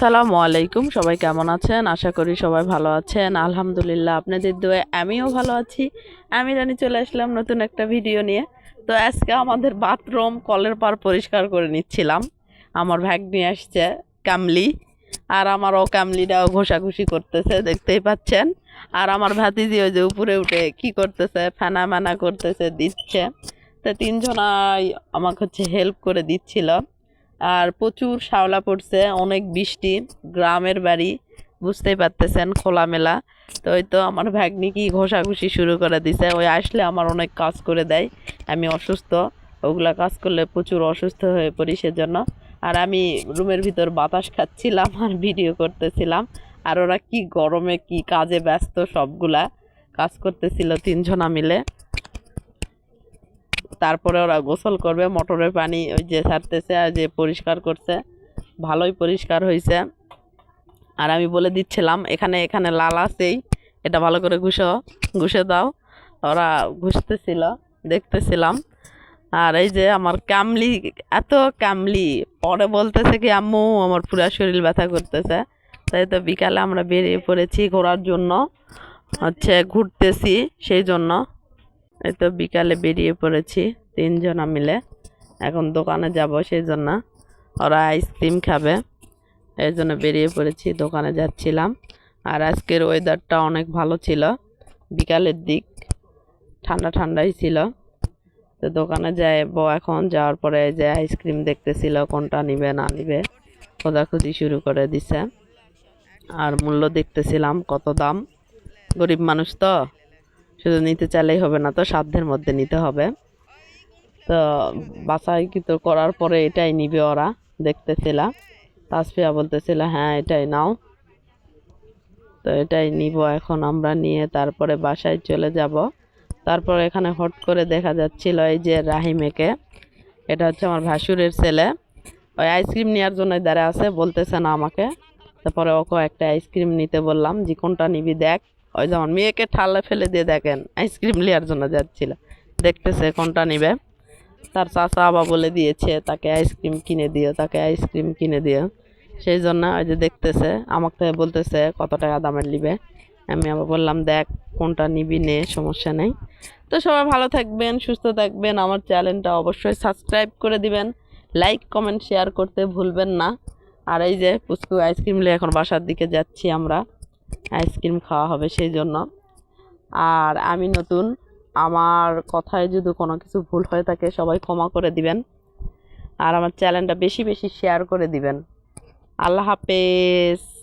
আসসালামু আলাইকুম, সবাই কেমন আছেন? আশা করি সবাই ভালো আছেন। আলহামদুলিল্লাহ আপনাদের দোয়ে আমিও ভালো আছি। আমি রানি চলে আসলাম নতুন একটা ভিডিও নিয়ে। তো আজকে আমাদের বাথরুম কলের পার পরিষ্কার করে নিচ্ছিলাম। আমার ভ্যাগ নিয়ে আসছে, কামলি। আর আমার ও কামলিটাও ঘষাঘষি করতেছে, দেখতেই পাচ্ছেন। আর আমার ভাতিজি ওই যে উপরে উঠে কি করতেছে ফেনা ম্যানা করতেছে, দিচ্ছে। তো তিনজনাই আমাকে হচ্ছে হেল্প করে দিচ্ছিল। আর প্রচুর শাওলা পড়ছে, অনেক বৃষ্টি, গ্রামের বাড়ি, বুঝতেই পারতেছেন, খোলামেলা। তো ওই তো আমার ভাগ্নি কি ঘষাঘষি শুরু করে দিছে, ওই আসলে আমার অনেক কাজ করে দেয়, আমি অসুস্থ, ওগুলা কাজ করলে প্রচুর অসুস্থ হয়ে পড়ি সেজন্য। আর আমি রুমের ভিতর বাতাস খাচ্ছিলাম আর ভিডিও করতেছিলাম, আর ওরা কি গরমে কি কাজে ব্যস্ত সবগুলা কাজ করতেছিল তিনজনা মিলে। তারপরে ওরা গোসল করবে, মোটরের পানি ওই যে ছাড়তেছে আর যে পরিষ্কার করছে, ভালোই পরিষ্কার হয়েছে আর আমি বলে দিচ্ছিলাম, এখানে এখানে লাল আছেই, এটা ভালো করে ঘুষো, ঘুষে দাও। ওরা ঘুষতেছিল, দেখতেছিলাম। আর এই যে আমার কামলি, এত কামলি, পরে বলতেছে কি, আম্মু, আমার পুরা শরীর ব্যথা করতেছে। তাই তো বিকালে আমরা বেরিয়ে পড়েছি ঘোরার জন্য, হচ্ছে ঘুরতেছি, সেই জন্য। এই তো বিকালে বেরিয়ে পড়েছি তিনজনা মিলে। এখন দোকানে যাব সেই জন্য। ওরা আইসক্রিম খাবে। এই জন্য বেরিয়ে পড়েছি, দোকানে যাচ্ছিলাম। আর আজকের ওয়েদারটা অনেক ভালো ছিল। বিকালের দিক ঠান্ডা ঠান্ডাই ছিল। তো দোকানে যাব এখন, যাওয়ার পরে যে আইসক্রিম দেখতেছিল, কোনটা নিবে না নিবে, খোঁজাখুঁজি শুরু করে দিছে। আর মূল্য দেখতেছিলাম কত দাম। গরিব মানুষ তো? শুধু নিতে চাইলেই হবে না তো, সাধ্যের মধ্যে নিতে হবে। তো বাছাই কিন্তু করার পরে এটাই নিবে ওরা দেখতেছিলাম তাসফিয়া বলতেছিল হ্যাঁ এটাই নাও। তো এটাই নিব এখন আমরা নিয়ে তারপরে বাসায় চলে যাব। তারপর এখানে হট করে দেখা যাচ্ছিল এই যে রাহিমেকে। এটা হচ্ছে আমার ভাসুরের ছেলে। ওই আইসক্রিম নেওয়ার জন্য দাঁড়া আছে, বলতেছে না আমাকে। তারপরে ওকে একটা আইসক্রিম নিতে বললাম, যে কোনটা নিবি দেখ। ওই যেমন মেয়েকে ঠাল্লা ফেলে দিয়ে দেখেন আইসক্রিম নেওয়ার জন্য যাচ্ছিল। দেখতেছে কোনটা নিবে? তার চাচা আবার বলে দিয়েছে, তাকে আইসক্রিম কিনে দিও, তাকে আইসক্রিম কিনে দিও। সেই জন্য ওই যে দেখতেছে, আমাকে বলতেছে, কত টাকা দামের নিবে? আমি আবার বললাম, দেখ, কোনটা নিবি নে, সমস্যা নেই। তো সবাই ভালো থাকবেন, সুস্থ থাকবেন। আমার চ্যানেলটা অবশ্যই সাবস্ক্রাইব করে দিবেন। লাইক কমেন্ট শেয়ার করতে ভুলবেন না। আর এই যে পুচকু আইসক্রিম নিয়ে এখন বাসার দিকে যাচ্ছি আমরা। আইসক্রিম খাওয়া হবে সেই জন্য আর আমি নতুন, আমার কথায় যদি কোনো কিছু ভুল হয়ে থাকে সবাই ক্ষমা করে দিবেন। আর আমার চ্যানেলটা বেশি বেশি শেয়ার করে দিবেন। আল্লাহ হাফেজ।